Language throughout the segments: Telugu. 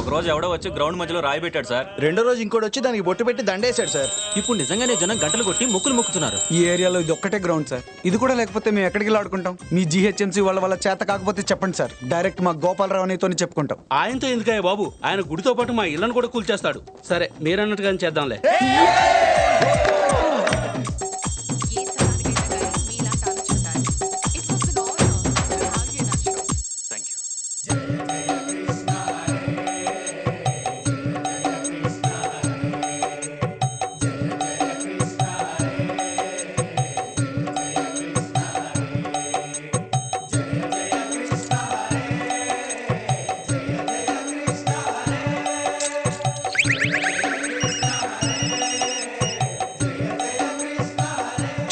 ఒక రోజు ఎవడో వచ్చి గ్రౌండ్ మధ్యలో రాయి పెట్టాడు సార్. రెండో రోజు ఇంకోటి వచ్చి దానికి బొట్టు పెట్టి దండేశాడు సార్. ఇప్పుడు నిజంగానే జనం గంటలు కొట్టి ముక్కులు మొక్కుతున్నారు. ఈ ఏరియాలో ఇది ఒక్కటే గ్రౌండ్ సార్. ఇది కూడా లేకపోతే మేము ఎక్కడికి వెళ్ళి ఆడుకుంటాం మీ జీహెచ్ఎంసీ వాళ్ళ వల్ల చేత కాకపోతే చెప్పండి సార్. డైరెక్ట్ మా గోపాలరావు అనేతో చెప్పుకుంటాం. ఆయనతో ఎందుకయ్య బాబు? ఆయన గుడితో పాటు మా ఇళ్ళను కూడా కూల్చేస్తాడు. సరే మీరన్నట్టుగానే చేద్దాంలే.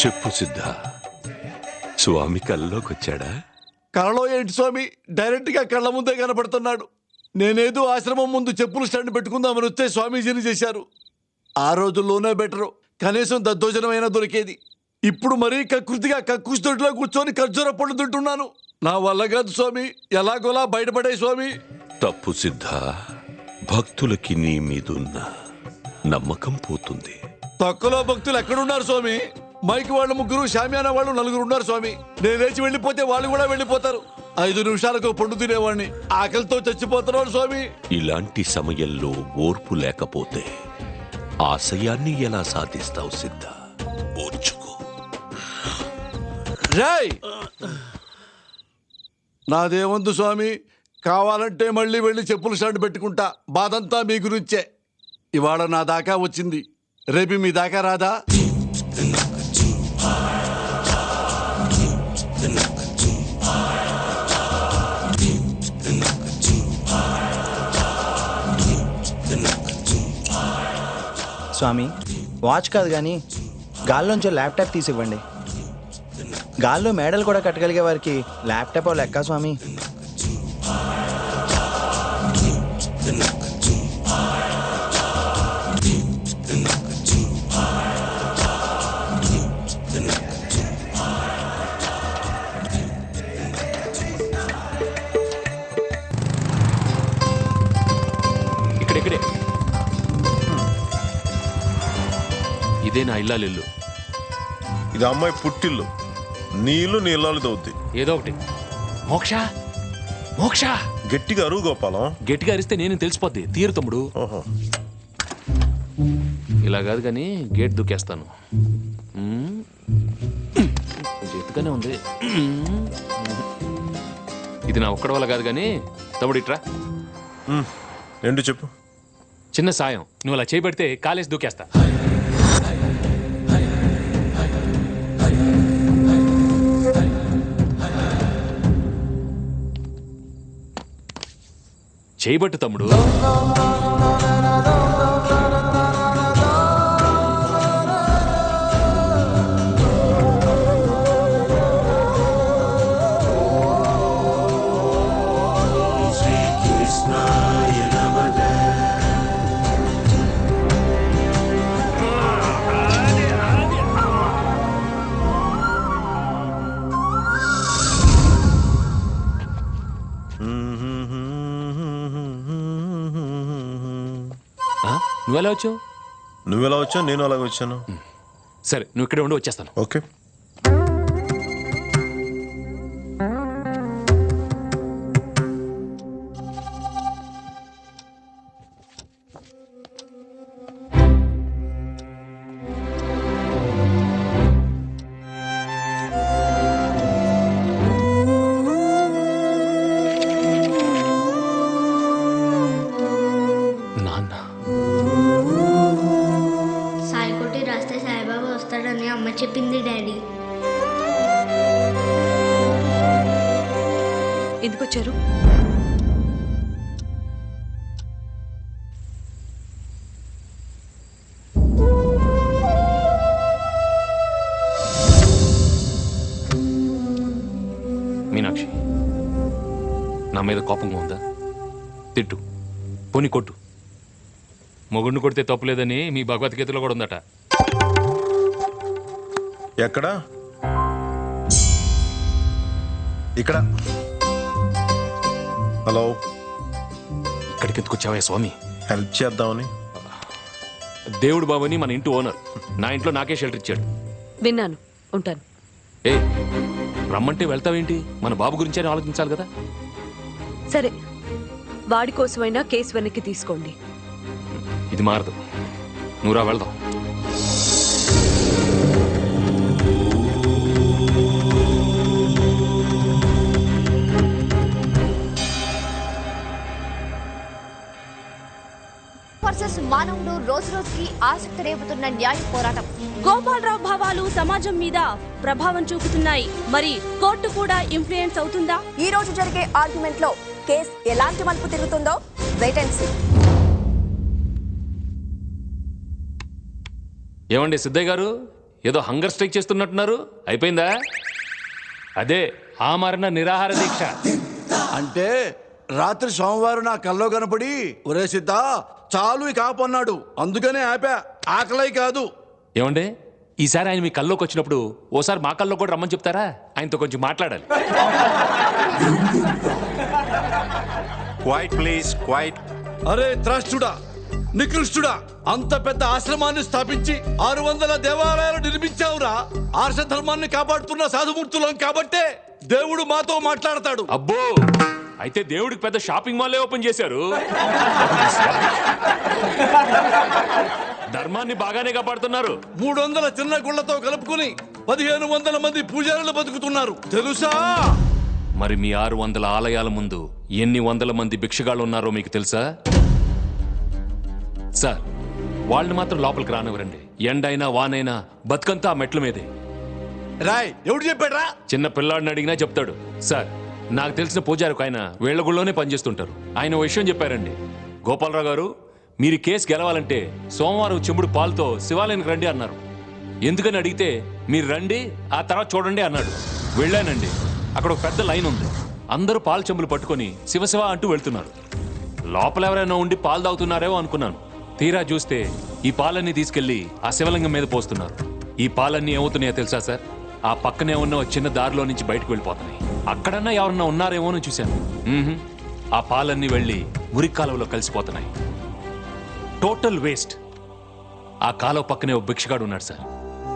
చెప్పు సిద్ధ. స్వామి కల్లోకి వచ్చాడా కళలో ఏంటి స్వామి? డైరెక్ట్గా కళ్ళ ముందే కనపడుతున్నాడు. నేనేదో ఆశ్రమం ముందు చెప్పులు స్టాండ్ పెట్టుకుందామని వస్తే స్వామీజీని చేశారు. ఆ రోజుల్లోనే బెటరు. కనీసం దద్దోజనమైనా దొరికేది. ఇప్పుడు మరీ కకృతిగా కక్కుస్ దొడ్లో కూర్చొని ఖర్జూర పళ్ళు తింటున్నాను. నా వల్ల కాదు స్వామి. ఎలాగోలా బయటపడే స్వామి. తప్పు సిద్ధ. భక్తులకి నీ మీదున్న నమ్మకం పోతుంది. తక్కువలో భక్తులు ఎక్కడున్నారు స్వామి? మైక్ వాళ్ళు ముగ్గురు షామియానా వాళ్ళు నలుగురు ఉన్నారు స్వామి. నేను లేచి వెళ్ళిపోతే వాళ్ళు కూడా వెళ్ళిపోతారు. ఐదు నిమిషాలకు పండు తినేవాడిని ఆకలితో చచ్చిపోతున్నాడు స్వామి. ఇలాంటి సమయంలో ఓర్పు లేకపోతే ఆశయాన్ని ఎలా సాధిస్తావు సిద్ధ? ఓర్చుకో. రాయ్! నాదేముందు స్వామి. కావాలంటే మళ్ళీ వెళ్ళి చెప్పులు స్టాండ్ పెట్టుకుంటా. బాధంతా మీ గురించే. ఇవాళ నా దాకా వచ్చింది. రేపు మీ దాకా రాదా? స్వామి వాచ్ కాదు కానీ గాల్లోంచి ల్యాప్టాప్ తీసివ్వండి. గాల్లో మేడలు కూడా కట్టగలిగే వారికి ల్యాప్టాప్ లెక్క స్వామి. ఇదే నా ఇల్లాలిల్లు. ఇది అమ్మాయి పుట్టిల్లు. నీళ్ళు నీళ్ళు తవ్వుద్ది ఏదో ఒకటి. మోక్ష? మోక్ష? గట్టిగా అరువు గోపాలం. గట్టిగా అరిస్తే నేను తెలిసిపోద్ది. తీరు తమ్ముడు. ఓహో. ఇలా కాదు కానీ గేట్ మ్మ్. కొంచెం ఎత్తుగానే ఉంది. మ్మ్. ఇది నా ఒక్కడి వల్ల కాదు కానీ తమ్ముడు ఇట్రా. ఏంటి చెప్పు? చిన్న సాయం. నువ్వు అలా చేపెడితే కాలేజ్ దూకేస్తా. చేయబట్టు తమ్ముడు. నువ్వెలా వచ్చావు? నువ్వు ఎలా వచ్చావు? నేను అలాగ వచ్చాను. సరే నువ్వు ఇక్కడే ఉండి వచ్చేస్తాను. ఓకే. నాన్న. చెప్పింది డాడీ. ఎందుకు వచ్చారు? మీనాక్షి నా మీద కోపంగా ఉందా? తిట్టు పోని కొట్టు. మొగుడిని కొడితే తప్పులేదని మీ భగవద్గీతలో కూడా ఉందట. ఎక్కడ? ఇక్కడ. హలో. ఇక్కడికి ఎందుకు వచ్చావా స్వామి? హెల్ప్ చేద్దామని. దేవుడు బాబుని మన ఇంటి ఓనర్. నా ఇంట్లో నాకే షెల్టర్ ఇచ్చాడు. విన్నాను. ఉంటాను. ఏ రమ్మంటే వెళ్తావేంటి? మన బాబు గురించి అని ఆలోచించాలి కదా? సరే. వాడి కోసమైనా కేసు వెనక్కి తీసుకోండి. ఇది మారదు. నువ్వు రా వెళ్దాం. మానవుడు రోజు రోజుకి ఆసక్తి రేపుతున్న న్యాయ పోరాటం. గోపాలరావు భావాలు సమాజం మీద ప్రభావం చూపుతున్నాయి. మరి కోర్టు కూడా ఇన్ఫ్లుయెన్స్ అవుతుందా? ఈ రోజు జరిగే ఆర్గ్యుమెంట్లో కేస్ ఎలాంటి మలుపు తిరుగుతుందో వెయిట్ అండ్ సీ ఏమండి సిద్ధయ్య గారు? ఏదో హంగర్ స్ట్రైక్ చేస్తున్నట్టున్నారు? అయిపోయిందా? అదే ఆ మారిన నిరాహార దీక్ష. అంటే రాత్రి సోమవారం నా కల్లో కనపడి ఒరే సిద్ధ చాలు ఇక ఆపన్నాడు అందుకనే ఆపా. ఆకలై కాదు. ఏమండి? ఈసారి ఆయన మీ కల్లోకి వచ్చినప్పుడు ఓసారి మా కల్లో కూడా రమ్మని చెప్తారా? ఆయనతో కొంచెం మాట్లాడాలి. క్వైట్ ప్లీజ్ క్వైట్ అరే త్రాష్టుడా నికృష్టుడా అంత పెద్ద ఆశ్రమాన్ని స్థాపించి ఆరు వందల దేవాలయాలు నిర్మించావురా. ఆర్ష ధర్మాన్ని కాపాడుతున్న సాధుమూర్తులం కాబట్టే దేవుడు మాతో మాట్లాడతాడు. అబ్బో! అయితే దేవుడికి పెద్ద షాపింగ్ మాలే ఓపెన్ చేశారు? ధర్మాన్ని బాగానే కాపాడుతున్నారు. మూడు వందల చిన్న గుళ్ళతో కలుపుకుని పదిహేను వందల మంది పూజారులు బతుకుతున్నారు. తెలుసా? మరి మీ ఆరు వందల ఆలయాల ముందు ఎన్ని వందల మంది భిక్షగాళ్ళు ఉన్నారో మీకు తెలుసా? సార్ వాళ్ళని మాత్రం లోపలికి రానివ్వరండి. ఎండైనా వానైనా బతుకంతా ఆ మెట్ల మీదే. రాయ్ ఎవడు చెప్పాడ్రా? చిన్న పిల్లాడిని అడిగినా చెప్తాడు. సార్ నాకు తెలిసిన పూజారికి ఆయన వీళ్ళ గుళ్ళోనే పనిచేస్తుంటారు. ఆయన విషయం చెప్పారండి. గోపాలరావు గారు మీరు కేసు గెలవాలంటే సోమవారం చెంబుడు పాలతో శివాలయానికి రండి అన్నారు. ఎందుకని అడిగితే మీరు రండి ఆ తర్వాత చూడండి అన్నాడు. వెళ్ళానండి. అక్కడ ఒక పెద్ద లైన్ ఉంది. అందరూ పాల చెంబులు పట్టుకొని శివశివ అంటూ వెళ్తున్నారు. లోపల ఎవరైనా ఉండి పాలు తాగుతున్నారేమో అనుకున్నాను. తీరా చూస్తే ఈ పాలన్నీ తీసుకెళ్ళి ఆ శివలింగం మీద పోస్తున్నారు. ఈ పాలన్నీ ఏమవుతున్నాయో తెలుసా సార్? ఆ పక్కనే ఉన్న చిన్న దారిలో నుంచి బయటకు వెళ్ళిపోతున్నాయి. అక్కడన్నా ఎవరన్నా ఉన్నారేమో అని చూశాను. మ్మ్హ్మ్. ఆ పాలన్నీ వెళ్ళి మురికి కాలువలో కలిసిపోతున్నాయి. టోటల్ వేస్ట్ ఆ కాలువ పక్కనే ఒక భిక్షగాడు ఉన్నాడు సార్.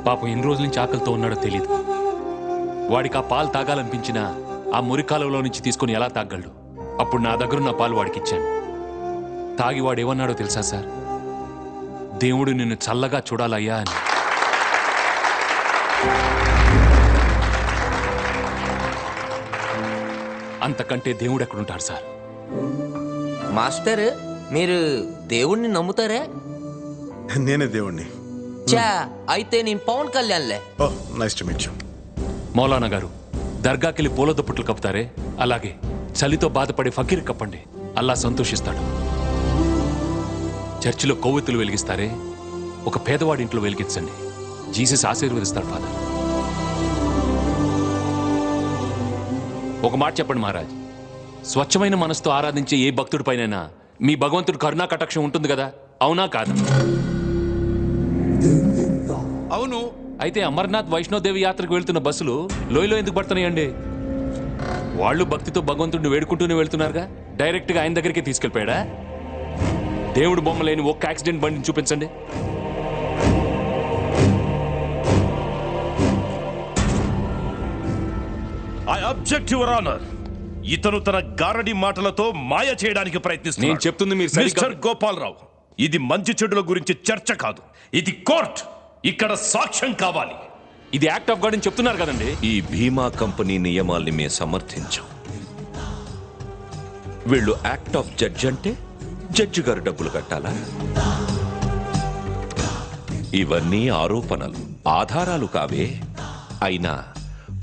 పాపం ఎన్ని రోజుల నుంచి ఆకలితో ఉన్నాడో తెలియదు వాడికి ఆ పాలు తాగాలనిపించినా ఆ మురి కాలువలో నుంచి తీసుకొని ఎలా తాగలడు అప్పుడు నా దగ్గరున్న పాలు వాడికి ఇచ్చాను. తాగి వాడు ఏమన్నాడో తెలుసా సార్? దేవుడు నిన్ను చల్లగా చూడాలయ్యా అని. అంతకంటే దేవుడు ఎక్కడుంటాడు సార్? మాస్టర్ మీరు దేవుణ్ణి నమ్ముతారా? నేనే దేవుణ్ణి. చా అయితే నేను పవన్ కళ్యాణ్లే. Oh nice to meet you. మౌలానా గారు దర్గాకెళ్ళి పూల దుప్పట్లు కప్పుతారే? అలాగే చలితో బాధపడే ఫకీర్ కప్పండి. అల్లా సంతోషిస్తాడు. చర్చిలో కొవ్వొత్తులు వెలిగిస్తారే? ఒక పేదవాడి ఇంట్లో వెలిగించండి. జీసస్ ఆశీర్వదిస్తాడు ఫాదర్. ఒక మాట చెప్పండి మహారాజ్. స్వచ్ఛమైన మనసుతో ఆరాధించే ఏ భక్తుడి పైనైనా మీ భగవంతుడు కరుణా కటాక్షం ఉంటుంది కదా? అవునా కాదా? అవును. అయితే అమర్నాథ్ వైష్ణోదేవి యాత్రకు వెళ్తున్న బస్సులు లోయలో ఎందుకు పడుతున్నాయండి? వాళ్ళు భక్తితో భగవంతుడిని వేడుకుంటూనే వెళ్తున్నారుగా? డైరెక్ట్గా ఆయన దగ్గరికి తీసుకెళ్ళిపోయాడా? దేవుడు బొమ్మ లేని ఒక్క యాక్సిడెంట్ బండిని చూపించండి. అబ్జెక్ట్ యువర్ ఆనర్ ఇతను తన గారడి మాటలతో మాయ చేయడానికి ప్రయత్నిస్తున్నాడు. నేను చెప్తుంది మీరు సరిగ్గా- మిస్టర్ గోపాలరావు ఇది మంచి చెడుల గురించి చర్చ కాదు. ఇది కోర్ట్. ఇక్కడ సాక్ష్యం కావాలి. ఇది యాక్ట్ ఆఫ్ గాడ్ అని చెప్తున్నారు కదండి. ఈ బీమా కంపెనీ నియమాల్ని మేము సమర్థించాం. వీళ్ళు యాక్ట్ ఆఫ్ జడ్జ్ అంటే జడ్జి గారు డబ్బులు కట్టాలా? ఇవన్నీ ఆరోపణలు ఆధారాలు కావే. అయినా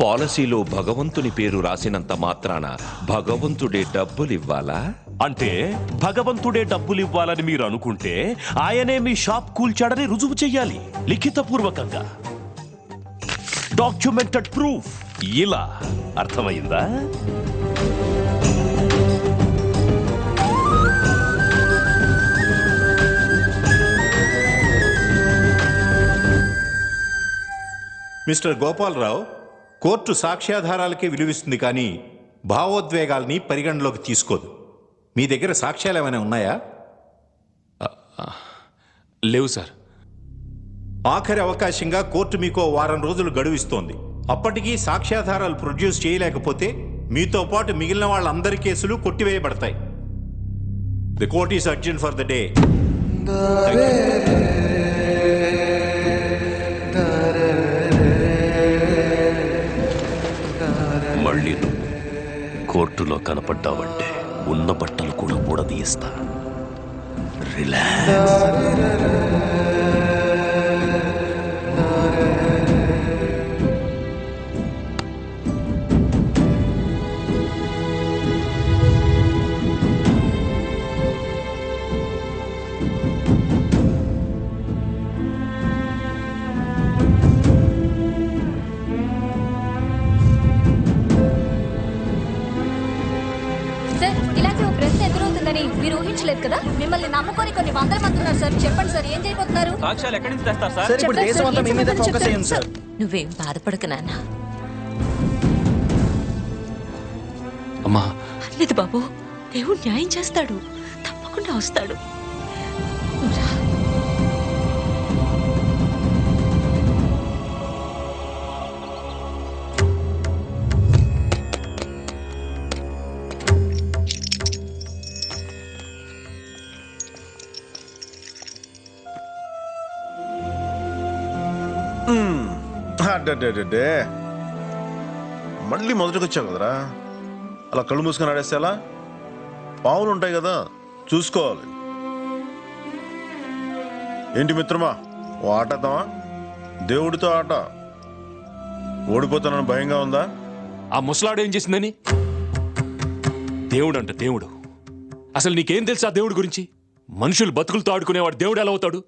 పాలసీలో భగవంతుని పేరు రాసినంత మాత్రాన భగవంతుడే డబ్బులు ఇవ్వాలా అంటే భగవంతుడే డబ్బులు ఇవ్వాలని మీరు అనుకుంటే ఆయనే మీ షాప్ కూల్చాడని రుజువు చెయ్యాలి లిఖితపూర్వకంగా. Documented proof. ఇలా అర్థమైందా? మిస్టర్ గోపాలరావు కోర్టు సాక్ష్యాధారాలకే విలువిస్తుంది కానీ భావోద్వేగాల్ని పరిగణలోకి తీసుకోదు. మీ దగ్గర సాక్ష్యాలు ఏమైనా ఉన్నాయా? లేవు సార్. ఆఖరి అవకాశంగా కోర్టు మీకు వారం రోజులు గడువిస్తోంది. అప్పటికీ సాక్ష్యాధారాలు ప్రొడ్యూస్ చేయలేకపోతే మీతో పాటు మిగిలిన వాళ్ళందరి కేసులు కొట్టివేయబడతాయి. The court is adjourned for the day కనపడ్డావంటే ఉన్న బట్టలు కూడా ఊడదీస్తా రిలాక్స్. నమ్ముకొని కొన్ని వందల మంది ఉన్నారు సార్. చెప్పండి సార్ ఏం చేయబోతున్నారు? సాక్ష్యాలు ఎక్కడి నుంచి తెస్తారు సార్? ఇప్పుడు దేశం అంతా మీ మీద ఫోకస్? అయ్యింది సార్. నువ్వేం బాధపడక నాన్న. అమ్మా. లేదు బాబు దేవుడు న్యాయం చేస్తాడు. తప్పకుండా వస్తాడు. అడ్డే మళ్ళీ మొదటికి వచ్చావు కదరా. అలా కళ్ళు మూసుకొని ఆడేస్తే అలా పావులు ఉంటాయి కదా చూసుకోవాలి. ఏంటి మిత్రమా ఓ ఆటతావా దేవుడితో ఆట. ఓడిపోతానని భయంగా ఉందా? ఆ ముసలాడు ఏం చేసిందని? దేవుడు అంట దేవుడు. అసలు నీకేం తెలుసు ఆ దేవుడి గురించి? మనుషులు బతుకులతో ఆడుకునేవాడు దేవుడు ఎలా అవుతాడు?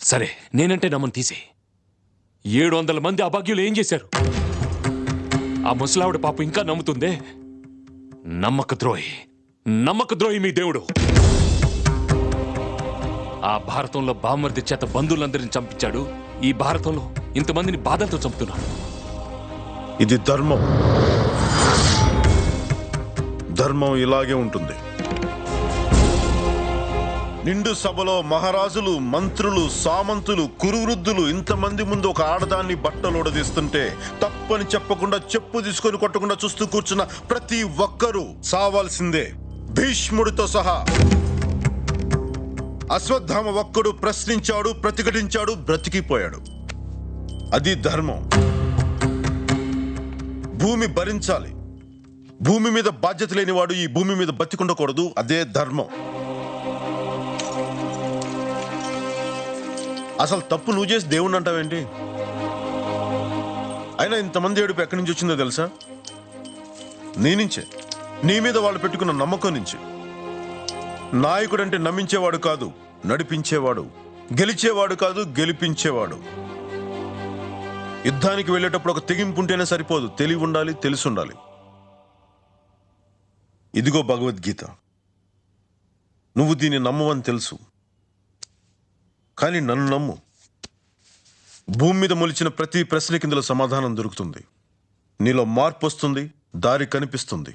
సరే నేనంటే నమ్మని తీసేయి. ఏడు వందల మంది అభాగ్యులు ఏం చేశారు? ఆ ముసలావిడ పాప ఇంకా నమ్ముతుందే? నమ్మక ద్రోహి నమ్మక ద్రోహి మీ దేవుడు. ఆ భారతంలో బామర్ది చేత బంధువులందరిని చంపించాడు. ఈ భారతంలో ఇంతమందిని బాధలతో చంపుతున్నాడు. ఇది ధర్మం. ధర్మం ఇలాగే ఉంటుంది. నిండు సభలో మహారాజులు మంత్రులు సామంతులు కురువృద్ధులు ఇంతమంది ముందు ఒక ఆడదాన్ని బట్టలు ఉడదీస్తుంటే తప్పని చెప్పకుండా చెప్పు తీసుకొని కొట్టకుండా చూస్తూ కూర్చున్న ప్రతి ఒక్కరూ సావాల్సిందే. భీష్ముడితో సహా. అశ్వత్థామ ఒక్కడు ప్రశ్నించాడు ప్రతిఘటించాడు బ్రతికిపోయాడు. అది ధర్మం. భూమి భరించాలి. భూమి మీద బాధ్యత లేనివాడు ఈ భూమి మీద బతికుండకూడదు అదే ధర్మం. అసలు తప్పు నువ్వు చేసి దేవుణ్ణి అంటావేంటి? అయినా ఇంతమంది ఏడుపు ఎక్కడి నుంచి వచ్చిందో తెలుసా? నీ నుంచే. నీ మీద వాళ్ళు పెట్టుకున్న నమ్మకం నుంచి. నాయకుడు అంటే నమ్మించేవాడు కాదు నడిపించేవాడు. గెలిచేవాడు కాదు గెలిపించేవాడు. యుద్ధానికి వెళ్ళేటప్పుడు ఒక తెగింపు ఉంటేనే సరిపోదు. తెలివి ఉండాలి తెలిసి ఉండాలి. ఇదిగో భగవద్గీత. నువ్వు దీన్ని నమ్మవని తెలుసు. కానీ నన్ను నమ్ము. భూమి మీద మొలిచిన ప్రతి ప్రశ్న కిందలో సమాధానం దొరుకుతుంది. నీలో మార్పు వస్తుంది దారి కనిపిస్తుంది.